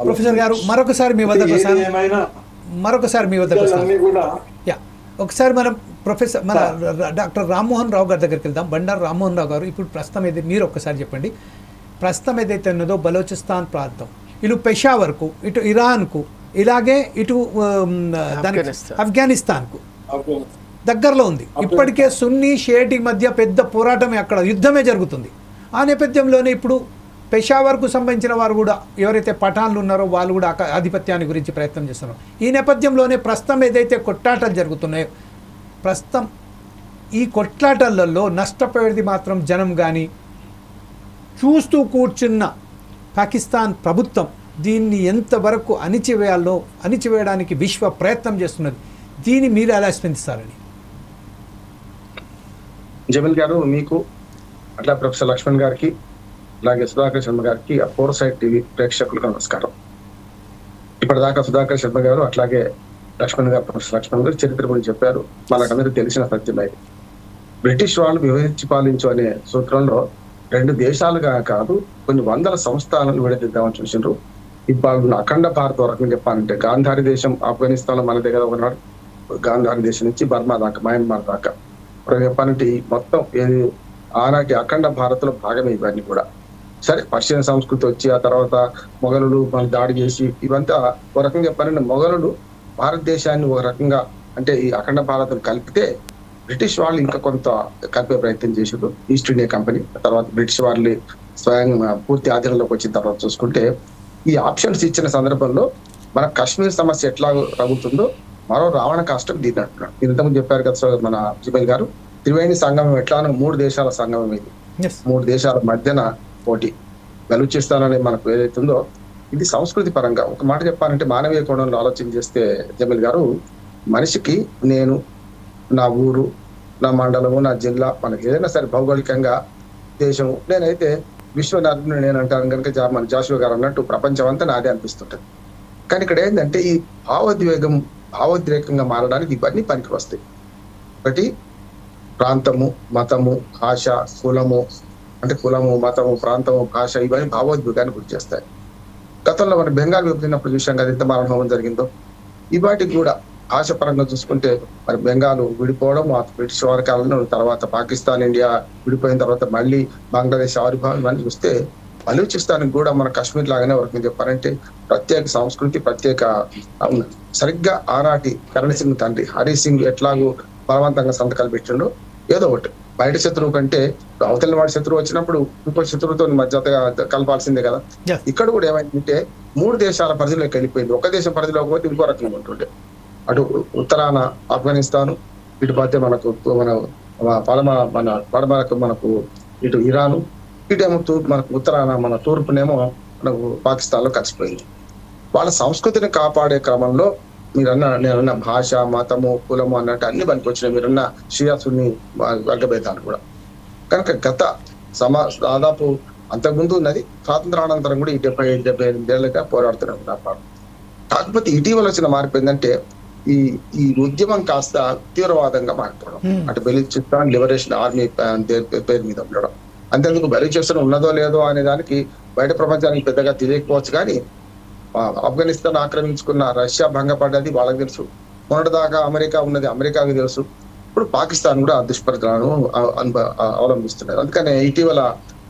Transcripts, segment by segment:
Professor గారు మరొకసారి మీ వద్దకు వస్తాను. మరొకసారి మీ వద్దకు వస్తాను. యా ఒకసారి మనం ప్రొఫెసర్ మన డాక్టర్ రామ్మోహన్ రావు గారి దగ్గరికి వెళ్దాం. బండారు రామ్మోహన్ రావు గారు ఇప్పుడు ప్రస్తుతం ఏది మీరు ఒక్కసారి చెప్పండి. ప్రస్తుతం ఏదైతే ఉన్నదో బలోచిస్తాన్ ప్రాంతం ఇటు పెషావర్కు ఇటు ఇరాన్కు ఇలాగే ఇటు ఉమ్, దానికి ఆఫ్ఘనిస్తాన్. ఆఫ్ఘనిస్తాన్కు. దగ్గరలో ఉంది. ఇప్పటికే సున్నీ షియటి మధ్య పెద్ద పోరాటమే అక్కడ యుద్ధమే జరుగుతుంది. ఆ నేపథ్యంలోనే ఇప్పుడు పెషావర్కు సంబంధించిన వారు కూడా ఎవరైతే పఠాన్లు ఉన్నారో వాళ్ళు కూడా ఆధిపత్యాన్ని గురించి ప్రయత్నం చేస్తున్నారు. ఈ నేపథ్యంలోనే ప్రస్తుతం ఏదైతే కొట్లాటలు జరుగుతున్నాయో ప్రస్తుతం ఈ కొట్లాటలలో నష్టపోయేది మాత్రం జనం కానీ చూస్తూ కూర్చున్న పాకిస్తాన్ ప్రభుత్వం దీన్ని ఎంతవరకు అణిచివేయాలో అణిచివేయడానికి విశ్వ ప్రయత్నం చేస్తున్నది. దీన్ని మీరు ఎలా స్పందిస్తారని జమీల్ గారు మీకు అట్లా ప్రొఫెసర్ లక్ష్మణ్ గారికి అలాగే సుధాకర్ శర్మ గారికి ఆ ఫోర్ సైడ్ టీవీ ప్రేక్షకులకు నమస్కారం. ఇప్పటిదాకా సుధాకర్ శర్మ గారు అట్లాగే లక్ష్మణ్ గారు ప్రొఫెసర్ లక్ష్మణ్ గారు చరిత్ర గురించి చెప్పారు. వాళ్ళకందరూ తెలిసిన సత్యమే ఇది. బ్రిటిష్ వాళ్ళు విభజించి పాలించు అనే సూత్రంలో రెండు దేశాలుగా కాదు కొన్ని వందల సంస్థానాలను విడదీద్దామని చూసిండ్రు. ఇప్పుడు అఖండ భారత వరకు చెప్పాలంటే గాంధారి దేశం ఆఫ్ఘనిస్తాన్లో మన దగ్గర ఉన్నాడు గాంధారి దేశం నుంచి బర్మా దాకా మయన్మార్ దాకా. ఇప్పుడు చెప్పాలంటే ఈ మొత్తం ఏది ఆనాటి అఖండ భారత్లో భాగమే ఇవన్నీ కూడా. సరే పర్షియన్ సంస్కృతి వచ్చి ఆ తర్వాత మొఘలులు మన దాడి చేసి ఇవంతా ఒక రకంగా చెప్పాలంటే మొఘలులు భారతదేశాన్ని ఒక రకంగా అంటే ఈ అఖండ భారత్ కలిపితే బ్రిటిష్ వాళ్ళు ఇంకా కొంత కలిపే ప్రయత్నం చేసారు ఈస్ట్ ఇండియా కంపెనీ తర్వాత బ్రిటిష్ వాళ్ళు స్వయం పూర్తి ఆధీనంలోకి వచ్చిన తర్వాత చూసుకుంటే ఈ ఆప్షన్స్ ఇచ్చిన సందర్భంలో మన కాశ్మీర్ సమస్య ఎట్లా రగులుతుందో మరో రావణ కాష్టం దీన్ని అంటున్నాడు. ఇంతకుముందు చెప్పారు కదా సార్ మన జిబల్ గారు త్రివేణి సంగమం ఎట్లానో మూడు దేశాల సంగమం ఇది. మూడు దేశాల మధ్యన పోటీ బలూచిస్తాన్ అనేది మనకు ఏదైతుందో ఇది సంస్కృతి పరంగా ఒక మాట చెప్పాలంటే మానవీయ కోణంలో ఆలోచన చేస్తే జమీల్ గారు మనిషికి నేను నా ఊరు నా మండలము నా జిల్లా మనకి ఏదైనా సరే భౌగోళికంగా దేశము నేనైతే విశ్వ నేను అంటాను కనుక జా- మన జాషువ గారు అన్నట్టు ప్రపంచం అంతా నాదే అనిపిస్తుంటది. కానీ ఇక్కడ ఏంటంటే ఈ భావోద్వేగం భావోద్రేకంగా మారడానికి ఇవన్నీ పనికి వస్తాయి ఒకటి ప్రాంతము మతము ఆశ కులము అంటే కులము మతము ప్రాంతము భాష ఇవన్నీ భావోద్వేగాన్ని గురి చేస్తాయి. గతంలో మన బెంగాల్ విభజనప్పుడు చూసాం కదా ఎంత మారణహోమం జరిగిందో. ఇవాటికి కూడా భాష పరంగా చూసుకుంటే మరి బెంగాల్ విడిపోవడం ఆ బ్రిటిష్ వారి కాలంలో తర్వాత పాకిస్తాన్ ఇండియా విడిపోయిన తర్వాత మళ్ళీ బంగ్లాదేశ్ ఆవిర్భావం అని చూస్తే బలూచిస్తాన్ కూడా మన కాశ్మీర్ లాగానే వరకు చెప్పారంటే ప్రత్యేక సంస్కృతి ప్రత్యేక సరిగ్గా ఆనాటి కరణ్ సింగ్ తండ్రి హరి సింగ్ ఎట్లాగూ బలవంతంగా సంతకాలు పెట్టిండో ఏదో ఒకటి. బయట శత్రువు కంటే అవతల వాడి శత్రువు వచ్చినప్పుడు ఇంకో శత్రువుతో మధ్యతగా కలపాల్సిందే కదా. ఇక్కడ కూడా ఏమైందంటే మూడు దేశాల పరిధిలోకి వెళ్ళిపోయింది. ఒక దేశం పరిధిలోకి పోతే ఇంకో రకంగా ఉంటుండే. అటు ఉత్తరాన ఆఫ్ఘనిస్తాన్ ఇటు మధ్య మనకు మన పడమ మన పడమరకు మనకు ఇటు ఇరాను ఇటేమో తూర్పు మనకు ఉత్తరాన మన తూర్పునేమో మనకు పాకిస్తాన్లో కలిసిపోయింది. వాళ్ళ సంస్కృతిని కాపాడే క్రమంలో మీరన్న నేనన్న భాష మతము కులము అన్నట్టు అన్ని పనికొచ్చినాయి. మీరన్న షియా సున్ని వర్గభేదాలు కూడా. కనుక గత సమా దాదాపు అంతకుముందు ఉన్నది స్వాతంత్రానంతరం కూడా ఈ డెబ్బై డెబ్బై ఎనిమిదేళ్ళుగా పోరాడుతున్నాం కాపాడు కాకపోతే ఇటీవల వచ్చిన మార్పు ఏంటంటే ఈ ఈ ఉద్యమం కాస్త తీవ్రవాదంగా మారిపోవడం. అటు బెలూచిస్తాన్ లిబరేషన్ ఆర్మీ పేరు మీద ఉండడం. అంతేందుకు బెలూచిస్తాన్ ఉన్నదో లేదో అనే దానికి బయట ప్రపంచానికి పెద్దగా తెలియకపోవచ్చు కానీ ఆఫ్ఘనిస్తాన్ ఆక్రమించుకున్న రష్యా భంగపడ్డది వాళ్ళకి తెలుసు. మొన్నటిదాకా అమెరికా ఉన్నది అమెరికాకి తెలుసు. ఇప్పుడు పాకిస్తాన్ కూడా దుష్పరితాలను అవలంబిస్తున్నారు. అందుకనే ఇటీవల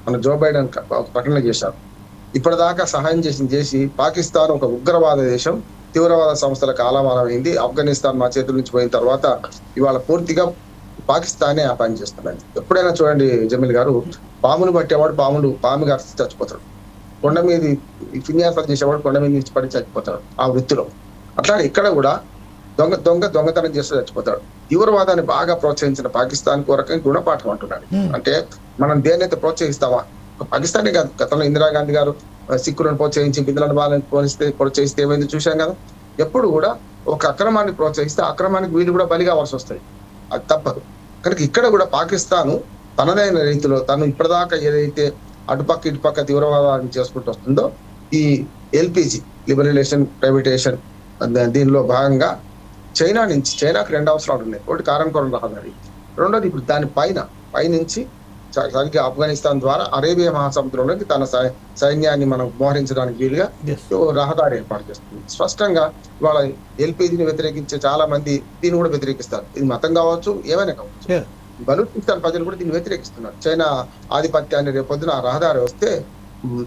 మన జో బైడెన్ ఒక ప్రకటన చేశారు. ఇప్పటిదాకా సహాయం చేసి చేసి పాకిస్తాన్ ఒక ఉగ్రవాద దేశం తీవ్రవాద సంస్థల కాలమానమైంది ఆఫ్ఘనిస్తాన్ మా చేతుల నుంచి పోయిన తర్వాత ఇవాళ పూర్తిగా పాకిస్తానే ఆ పని చేస్తున్నాడు ఎప్పుడైనా చూడండి జమీల్ గారు పామును పట్టేవాడు పాములు పాము గారి చచ్చిపోతాడు. కొండ మీద విన్యాసాలు చేసేవాడు కొండ మీద నుంచి పడి చచ్చిపోతాడు ఆ వృత్తిలో. అట్లానే ఇక్కడ కూడా దొంగ దొంగ దొంగతనం చేస్తూ చచ్చిపోతాడు. తీవ్రవాదాన్ని బాగా ప్రోత్సహించిన పాకిస్తాన్కు రకంగా గుణపాఠం అంటున్నాడు. Hmm. అంటే మనం దేన్నైతే ప్రోత్సహిస్తామా? పాకిస్తానే కాదు గతంలో ఇందిరాగాంధీ గారు సిక్కులను ప్రోత్సహించి బిందులను బాలను ప్రోత్సహిస్తే ప్రోత్సహిస్తే ఏమైంది చూశాం కదా? ఎప్పుడు కూడా ఒక అక్రమాన్ని ప్రోత్సహిస్తే అక్రమానికి వీళ్ళు కూడా బలి కావాల్సి వస్తుంది అది తప్పదు. కనుక ఇక్కడ కూడా పాకిస్తాన్ తనదైన రీతిలో తను ఇప్పటిదాకా ఏదైతే అటుపక్క ఇటుపక్క తీవ్రవాదాన్ని చేసుకుంటూ వస్తుందో ఈ ఎల్పిజి లిబరలేషన్ ప్రైవేటేషన్ దీనిలో భాగంగా చైనా నుంచి చైనాకి రెండు అవసరాలు ఉన్నాయి. ఒకటి కారం కొరం రహదారి రెండోది ఇప్పుడు దాని పైన పైనుంచి సరిగ్గా ఆఫ్ఘనిస్తాన్ ద్వారా అరేబియా మహాసముద్రంలోకి తన సై- సైన్యాన్ని మనం మోహరించడానికి వీలుగా రహదారి ఏర్పాటు చేస్తుంది స్పష్టంగా వాళ్ళ ఎల్పిజిని వ్యతిరేకించే చాలా మంది దీన్ని కూడా వ్యతిరేకిస్తారు. ఇది మతం కావచ్చు ఏమైనా కావచ్చు. బలూచిస్తాన్ ప్రజలు కూడా దీన్ని వ్యతిరేకిస్తున్నారు. చైనా ఆధిపత్యాన్ని రేపొద్దున ఆ రహదారి వస్తే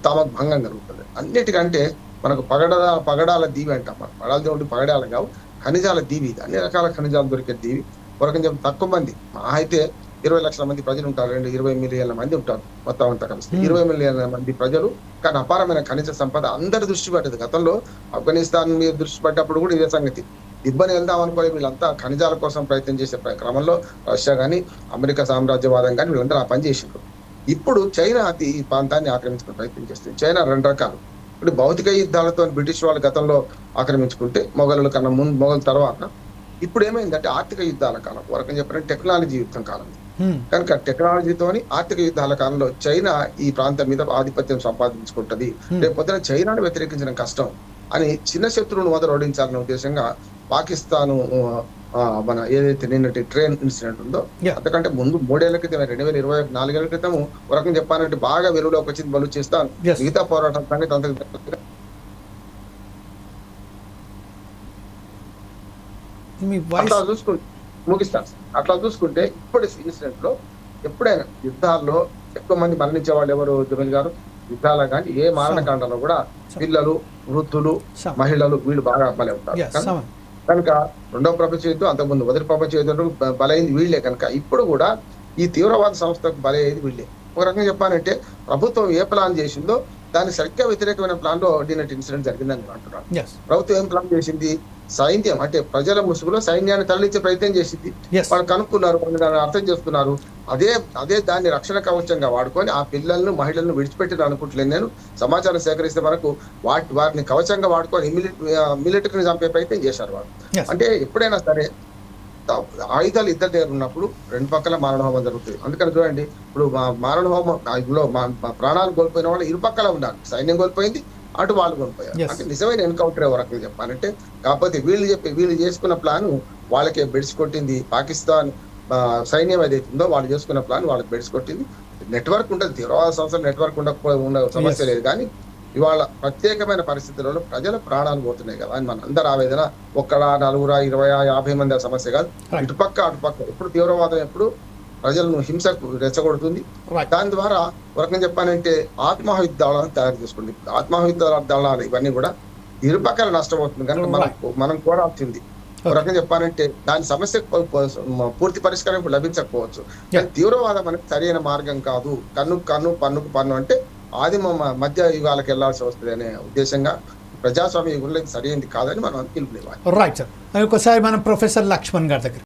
తమకు భంగం కలుగుతుంది. అన్నిటికంటే మనకు పగడ పగడాల దీవి అంటాం మనం. పగడాల దేవుడి పగడాలు కావు ఖనిజాల దీవి. ఇది అన్ని రకాల ఖనిజాలు దొరికే దీవి. ఒక తక్కువ మంది మా అయితే ఇరవై లక్షల మంది ప్రజలు ఉంటారు. రెండు ఇరవై మిలియన్ల మంది ఉంటారు మొత్తం అంతా కలిసి. ఇరవై మిలియన్ల మంది ప్రజలు కానీ అపారమైన ఖనిజ సంపద అందరి దృష్టి పడ్డది గతంలో. ఆఫ్ఘనిస్తాన్ మీద దృష్టి పడ్డప్పుడు కూడా ఇదే సంగతి. ఇబ్బంది వెళ్దాం అనుకోని వీళ్ళంతా ఖనిజాల కోసం ప్రయత్నం చేసే క్రమంలో రష్యా కానీ అమెరికా సామ్రాజ్యవాదం కానీ వీళ్ళందరూ ఆ పని చేసిండ్రు. ఇప్పుడు చైనా ఈ ప్రాంతాన్ని ఆక్రమించుకునే ప్రయత్నం చేస్తుంది. చైనా రెండు రకాలు. ఇప్పుడు భౌతిక యుద్ధాలతో బ్రిటిష్ వాళ్ళు గతంలో ఆక్రమించుకుంటే మొఘలుల కన్నా ముందు మొఘల తర్వాత ఇప్పుడు ఏమైందంటే ఆర్థిక యుద్ధాల కాలం ఒక రకంగా చెప్పాలంటే టెక్నాలజీ యుద్ధం కాలం. కనుక టెక్నాలజీతోని ఆర్థిక యుద్ధాల కాలంలో చైనా ఈ ప్రాంతం మీద ఆధిపత్యం సంపాదించుకుంటది. రేపు పొద్దున చైనాను వ్యతిరేకించడం కష్టం అని చిన్న శత్రువును మొదలు ఓడించాలనే ఉద్దేశంగా పాకిస్తాన్ మన ఏదైతే నిన్నటి ట్రైన్ ఇన్సిడెంట్ ఉందో. అంతకంటే ముందు మూడేళ్ళ క్రితం రెండు వేల ఇరవై నాలుగేళ్ళ క్రితం ఒక రకంగా చెప్పాలంటే బాగా వెలుగులోకి వచ్చింది బలు చేస్తాను Yes. మిగతా పోరాటం సంగతి అంత అట్లా చూసుకుంటే ముగిస్తాను. అట్లా చూసుకుంటే ఇప్పటి ఇన్సిడెంట్లో ఎప్పుడైనా యుద్ధాల్లో ఎక్కువ మంది మరణించే వాళ్ళు ఎవరు జమీల్ గారు యుద్ధాల కానీ ఏ మారణకాండలో కూడా పిల్లలు వృద్ధులు. మహిళలు వీళ్ళు బాగా బలి ఉంటారు కనుక- రెండవ ప్రపంచ యుద్ధం అంతకుముందు మొదటి ప్రపంచ యుద్ధం బలైంది వీళ్ళే కనుక. ఇప్పుడు కూడా ఈ తీవ్రవాద సంస్థకు బలయ్యేది వీళ్ళే. ఒక రకంగా చెప్పాలంటే ప్రభుత్వం ఏ ప్లాన్ చేసిందో దానికి సరిగ్గా వ్యతిరేకమైన ప్లాన్లో డినట్ ఇన్సిడెంట్ జరిగిందని Yes. ప్రభుత్వం ఏం ప్లాన్ చేసింది సైన్యం అంటే ప్రజల ముసుగులో సైన్యాన్ని తరలించే ప్రయత్నం చేసింది. వాళ్ళు కనుక్కున్నారు వాళ్ళు దాన్ని అర్థం చేసుకున్నారు అదే అదే దాన్ని రక్షణ కవచంగా వాడుకొని ఆ పిల్లలను మహిళలను విడిచిపెట్టిన అనుకుంటలేను నేను సమాచారం సేకరిస్తే మనకు వాటి వారిని కవచంగా వాడుకొని మిలిటరీని చంపే ప్రయత్నం చేశారు వాళ్ళు. అంటే ఎప్పుడైనా సరే ఆయుధాలు ఇద్దరి దగ్గర ఉన్నప్పుడు రెండు పక్కల మారణ హోమం జరుగుతుంది. అందుకని చూడండి ఇప్పుడు మా మారణ హోమం ఇందులో ప్రాణాలు కోల్పోయిన వాళ్ళు ఇరు పక్కల ఉన్నారు. సైన్యం కోల్పోయింది అటు వాళ్ళు కోల్పోయారు. అంటే నిజమైన ఎన్కౌంటర్ ఎవరు రకంగా చెప్పాలంటే కాకపోతే వీళ్ళు చెప్పి వీళ్ళు చేసుకున్న ప్లాన్ వాళ్ళకే బెడిసి కొట్టింది. పాకిస్తాన్ సైన్యం ఏదైతే ఉందో వాళ్ళు చేసుకున్న ప్లాన్ వాళ్ళకి బెడిసి కొట్టింది. నెట్వర్క్ ఉంటుంది తీవ్రవాద సంస్థలు నెట్వర్క్ ఉండకపో ఉండ సమస్య. లేదు. కానీ ఇవాళ ప్రత్యేకమైన పరిస్థితులలో ప్రజల ప్రాణాలు పోతున్నాయి కదా అని మన అందరి ఆవేదన. ఒక్కడా నలుగురా ఇరవై యాభై మంది ఆ సమస్య కాదు. ఇటుపక్క అటుపక్క ఎప్పుడు తీవ్రవాదం ఎప్పుడు ప్రజలను హింసకు రెచ్చగొడుతుంది. దాని ద్వారా ఒక రకంగా చెప్పాలంటే ఆత్మాహుతి దళాలను తయారు చేసుకుంది ఆత్మాహుతి దళాలు ఇవన్నీ కూడా ఇరుపక్కల నష్టపోతుంది. కనుక మనం మనం కోరాల్సింది. ఒక రకంగా చెప్పాలంటే దాని సమస్య పూర్తి పరిష్కారం ఇప్పుడు లభించకపోవచ్చు. తీవ్రవాదం అనేది సరైన మార్గం కాదు. కన్ను కన్ను పన్నుకు పన్ను అంటే ఆదిమ మధ్య యుగాలకు వెళ్ళాల్సి వస్తుంది అనే ఉద్దేశంగా ప్రజాస్వామ్య యుగంలో ఇది సరైనది కాదని మనం పిలుపునివ్వాలి రైట్ సార్ ఒకసారి మనం ప్రొఫెసర్ లక్ష్మణ్ గారి దగ్గర